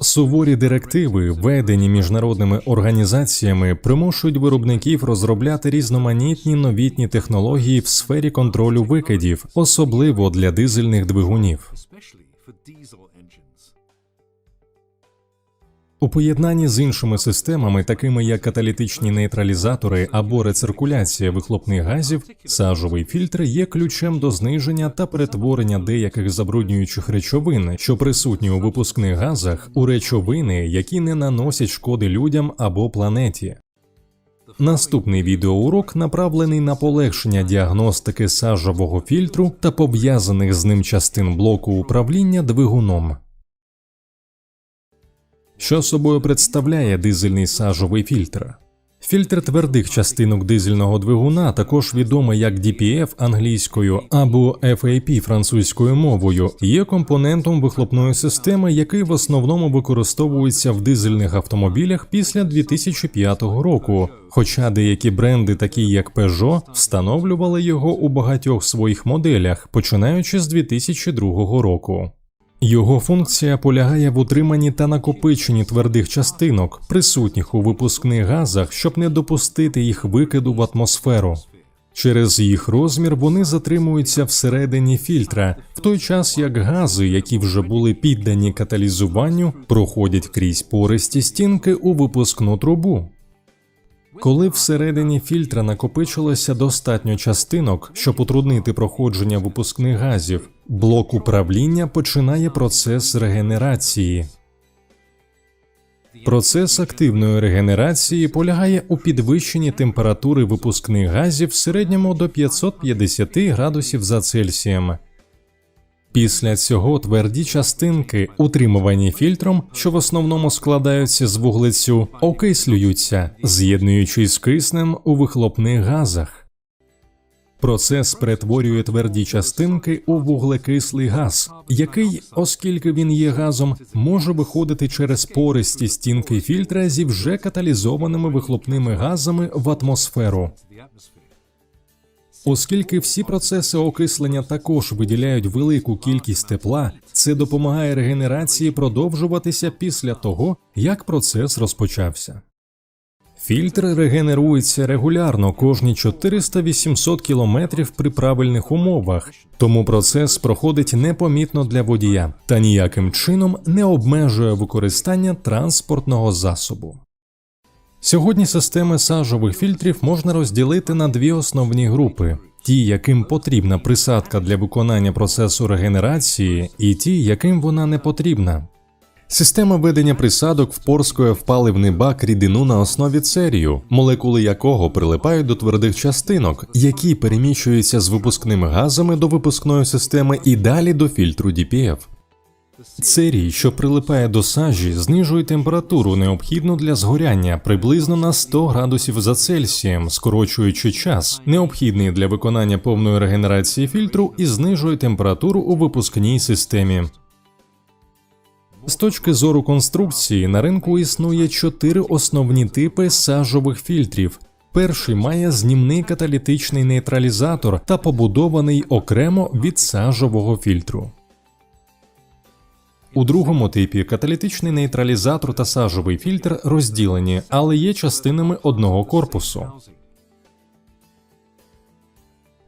Суворі директиви, введені міжнародними організаціями, примушують виробників розробляти різноманітні новітні технології в сфері контролю викидів, особливо для дизельних двигунів. У поєднанні з іншими системами, такими як каталітичні нейтралізатори або рециркуляція вихлопних газів, сажовий фільтр є ключем до зниження та перетворення деяких забруднюючих речовин, що присутні у випускних газах, у речовини, які не наносять шкоди людям або планеті. Наступний відеоурок направлений на полегшення діагностики сажового фільтру та пов'язаних з ним частин блоку управління двигуном. Що собою представляє дизельний сажовий фільтр? Фільтр твердих частинок дизельного двигуна, також відомий як DPF англійською або FAP французькою мовою, є компонентом вихлопної системи, який в основному використовується в дизельних автомобілях після 2005 року. Хоча деякі бренди, такі як Peugeot, встановлювали його у багатьох своїх моделях, починаючи з 2002 року. Його функція полягає в утриманні та накопиченні твердих частинок, присутніх у випускних газах, щоб не допустити їх викиду в атмосферу. Через їх розмір вони затримуються всередині фільтра, в той час як гази, які вже були піддані каталізуванню, проходять крізь пористі стінки у випускну трубу. Коли всередині фільтра накопичилося достатньо частинок, щоб утруднити проходження випускних газів, блок управління починає процес регенерації. Процес активної регенерації полягає у підвищенні температури випускних газів в середньому до 550 градусів за Цельсієм. Після цього тверді частинки, утримувані фільтром, що в основному складаються з вуглецю, окислюються, з'єднуючись з киснем у вихлопних газах. Процес перетворює тверді частинки у вуглекислий газ, який, оскільки він є газом, може виходити через пористі стінки фільтра зі вже каталізованими вихлопними газами в атмосферу. Оскільки всі процеси окислення також виділяють велику кількість тепла, це допомагає регенерації продовжуватися після того, як процес розпочався. Фільтр регенерується регулярно кожні 400-800 км при правильних умовах, тому процес проходить непомітно для водія та ніяким чином не обмежує використання транспортного засобу. Сьогодні системи сажових фільтрів можна розділити на дві основні групи: ті, яким потрібна присадка для виконання процесу регенерації, і ті, яким вона не потрібна. Система ведення присадок впорскує в паливний бак рідину на основі церію, молекули якого прилипають до твердих частинок, які переміщуються з випускними газами до випускної системи і далі до фільтру DPF. Церій, що прилипає до сажі, знижує температуру, необхідну для згоряння приблизно на 100 градусів за Цельсієм, скорочуючи час, необхідний для виконання повної регенерації фільтру, і знижує температуру у випускній системі. З точки зору конструкції на ринку існує чотири основні типи сажових фільтрів. Перший має знімний каталітичний нейтралізатор та побудований окремо від сажового фільтру. У другому типі каталітичний нейтралізатор та сажовий фільтр розділені, але є частинами одного корпусу.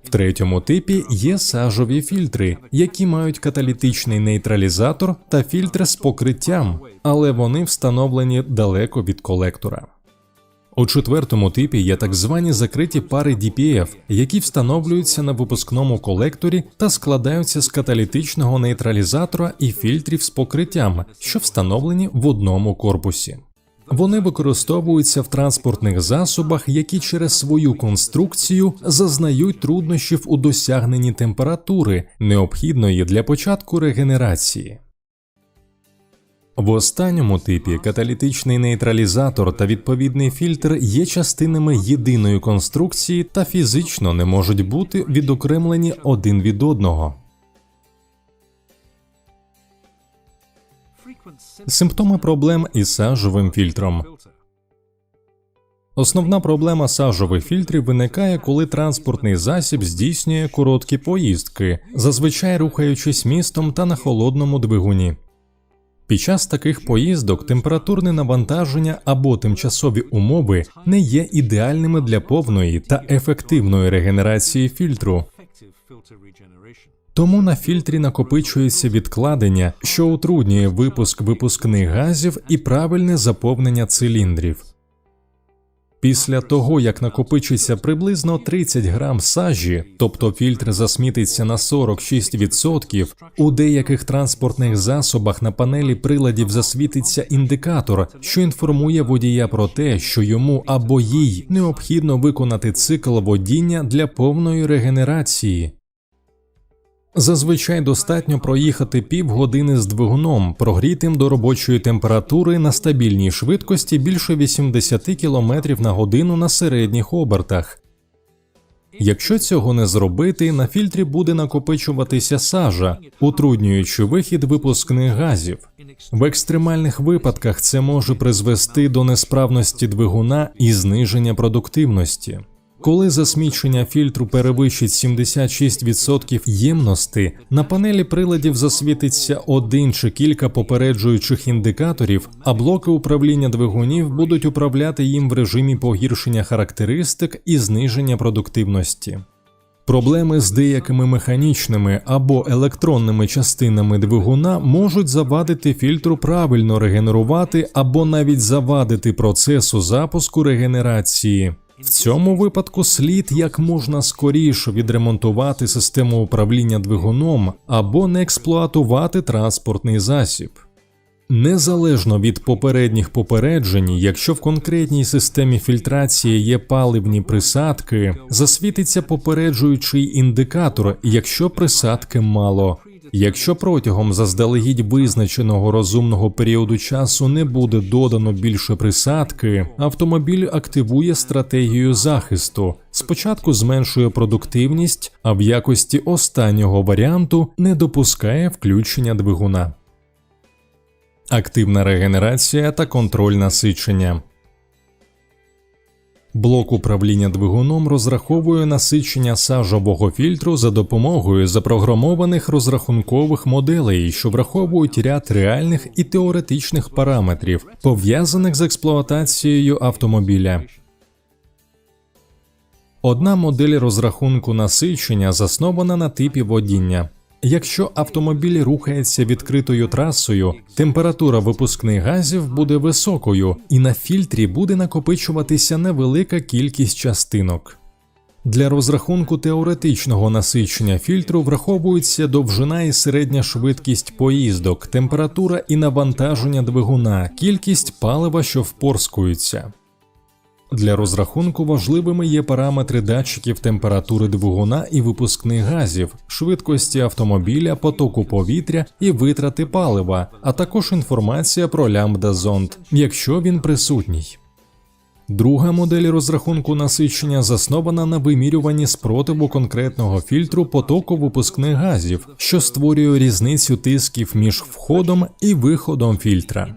В третьому типі є сажові фільтри, які мають каталітичний нейтралізатор та фільтр з покриттям, але вони встановлені далеко від колектора. У четвертому типі є так звані закриті пари DPF, які встановлюються на випускному колекторі та складаються з каталітичного нейтралізатора і фільтрів з покриттям, що встановлені в одному корпусі. Вони використовуються в транспортних засобах, які через свою конструкцію зазнають труднощів у досягненні температури, необхідної для початку регенерації. В останньому типі каталітичний нейтралізатор та відповідний фільтр є частинами єдиної конструкції та фізично не можуть бути відокремлені один від одного. Симптоми проблем із сажовим фільтром. Основна проблема сажових фільтрів виникає, коли транспортний засіб здійснює короткі поїздки, зазвичай рухаючись містом та на холодному двигуні. Під час таких поїздок температурне навантаження або тимчасові умови не є ідеальними для повної та ефективної регенерації фільтру. Тому на фільтрі накопичується відкладення, що утруднює випуск випускних газів і правильне заповнення циліндрів. Після того, як накопичиться приблизно 30 грам сажі, тобто фільтр засмітиться на 46%, у деяких транспортних засобах на панелі приладів засвітиться індикатор, що інформує водія про те, що йому або їй необхідно виконати цикл водіння для повної регенерації. Зазвичай достатньо проїхати півгодини з двигуном, прогрітим до робочої температури на стабільній швидкості більше 80 км на годину на середніх обертах. Якщо цього не зробити, на фільтрі буде накопичуватися сажа, утруднюючи вихід випускних газів. В екстремальних випадках це може призвести до несправності двигуна і зниження продуктивності. Коли засмічення фільтру перевищить 76% ємності, на панелі приладів засвітиться один чи кілька попереджуючих індикаторів, а блоки управління двигунів будуть управляти їм в режимі погіршення характеристик і зниження продуктивності. Проблеми з деякими механічними або електронними частинами двигуна можуть завадити фільтру правильно регенерувати або навіть завадити процесу запуску регенерації. В цьому випадку слід як можна скоріше відремонтувати систему управління двигуном або не експлуатувати транспортний засіб. Незалежно від попередніх попереджень, якщо в конкретній системі фільтрації є паливні присадки, засвітиться попереджуючий індикатор, якщо присадки мало. Якщо протягом заздалегідь визначеного розумного періоду часу не буде додано більше присадки, автомобіль активує стратегію захисту. Спочатку зменшує продуктивність, а в якості останнього варіанту не допускає включення двигуна. Активна регенерація та контроль насичення. Блок управління двигуном розраховує насичення сажового фільтру за допомогою запрограмованих розрахункових моделей, що враховують ряд реальних і теоретичних параметрів, пов'язаних з експлуатацією автомобіля. Одна модель розрахунку насичення заснована на типі водіння. Якщо автомобіль рухається відкритою трасою, температура випускних газів буде високою, і на фільтрі буде накопичуватися невелика кількість частинок. Для розрахунку теоретичного насичення фільтру враховується довжина і середня швидкість поїздок, температура і навантаження двигуна, кількість палива, що впорскується. Для розрахунку важливими є параметри датчиків температури двигуна і випускних газів, швидкості автомобіля, потоку повітря і витрати палива, а також інформація про лямбда-зонд, якщо він присутній. Друга модель розрахунку насичення заснована на вимірюванні спротиву конкретного фільтру потоку випускних газів, що створює різницю тисків між входом і виходом фільтра.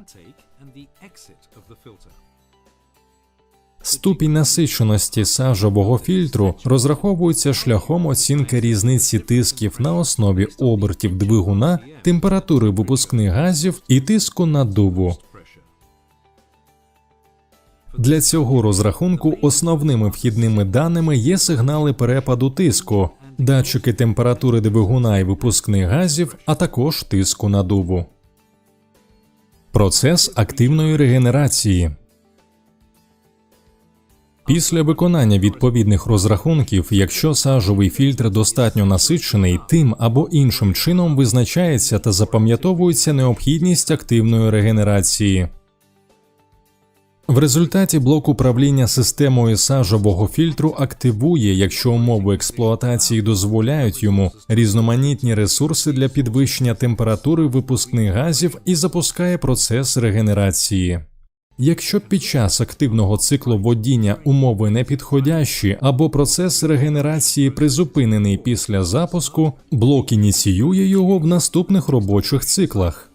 Ступінь насиченості сажового фільтру розраховується шляхом оцінки різниці тисків на основі обертів двигуна, температури випускних газів і тиску наддуву. Pressure. Для цього розрахунку основними вхідними даними є сигнали перепаду тиску, датчики температури двигуна і випускних газів, а також тиску наддуву. Процес активної регенерації. Після виконання відповідних розрахунків, якщо сажовий фільтр достатньо насичений, тим або іншим чином визначається та запам'ятовується необхідність активної регенерації. В результаті блок управління системою сажового фільтру активує, якщо умови експлуатації дозволяють йому різноманітні ресурси для підвищення температури випускних газів і запускає процес регенерації. Якщо під час активного циклу водіння умови не підходящі або процес регенерації призупинений після запуску, блок ініціює його в наступних робочих циклах.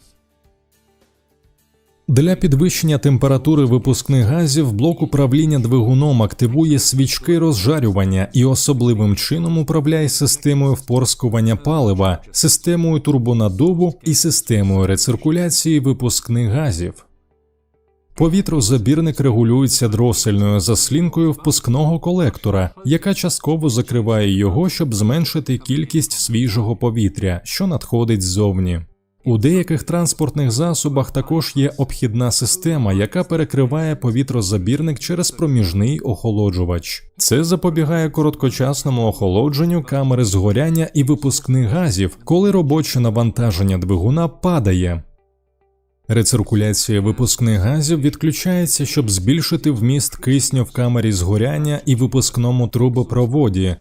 Для підвищення температури випускних газів блок управління двигуном активує свічки розжарювання і особливим чином управляє системою впорскування палива, системою турбонаддуву і системою рециркуляції випускних газів. Повітрозабірник регулюється дросельною заслінкою впускного колектора, яка частково закриває його, щоб зменшити кількість свіжого повітря, що надходить ззовні. У деяких транспортних засобах також є обхідна система, яка перекриває повітрозабірник через проміжний охолоджувач. Це запобігає короткочасному охолодженню камери згоряння і випускних газів, коли робоче навантаження двигуна падає. Рециркуляція випускних газів відключається, щоб збільшити вміст кисню в камері згоряння і випускному трубопроводі.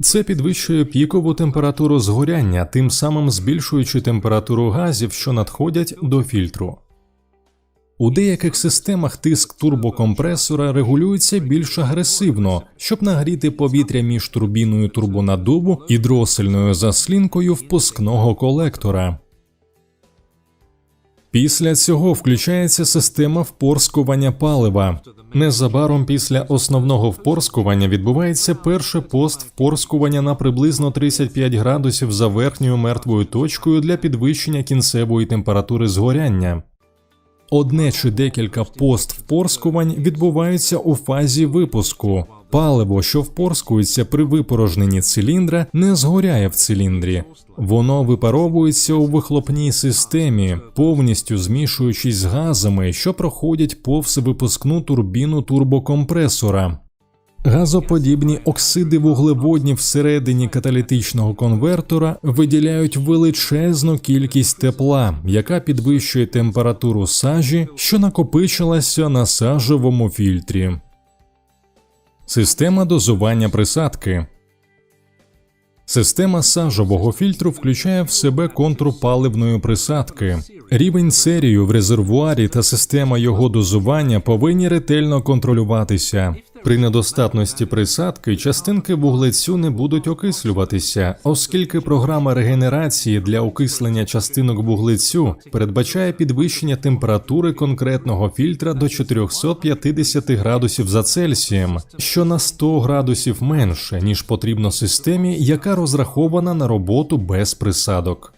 Це підвищує пікову температуру згоряння, тим самим збільшуючи температуру газів, що надходять до фільтру. У деяких системах тиск турбокомпресора регулюється більш агресивно, щоб нагріти повітря між турбіною турбонаддуву і дросельною заслінкою впускного колектора. Після цього включається система впорскування палива. Незабаром після основного впорскування відбувається перше пост впорскування на приблизно 35 градусів за верхньою мертвою точкою для підвищення кінцевої температури згоряння. Одне чи декілька пост впорскувань відбуваються у фазі випуску. Паливо, що впорскується при випорожненні циліндра, не згоряє в циліндрі. Воно випаровується у вихлопній системі, повністю змішуючись з газами, що проходять повз випускну турбіну турбокомпресора. Газоподібні оксиди вуглеводнів всередині каталітичного конвертора виділяють величезну кількість тепла, яка підвищує температуру сажі, що накопичилася на сажовому фільтрі. Система дозування присадки. Система сажового фільтру включає в себе контур паливної присадки. Рівень серію в резервуарі та система його дозування повинні ретельно контролюватися. При недостатності присадки частинки вуглецю не будуть окислюватися, оскільки програма регенерації для окислення частинок вуглецю передбачає підвищення температури конкретного фільтра до 450 градусів за Цельсієм, що на 100 градусів менше, ніж потрібно системі, яка розрахована на роботу без присадок.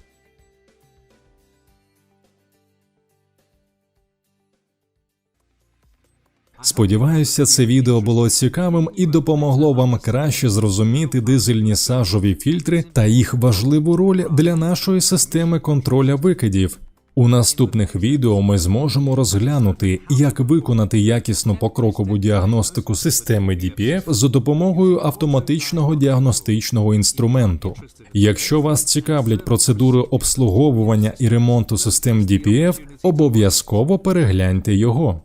Сподіваюся, це відео було цікавим і допомогло вам краще зрозуміти дизельні сажові фільтри та їх важливу роль для нашої системи контроля викидів. У наступних відео ми зможемо розглянути, як виконати якісну покрокову діагностику системи DPF за допомогою автоматичного діагностичного інструменту. Якщо вас цікавлять процедури обслуговування і ремонту систем DPF, обов'язково перегляньте його.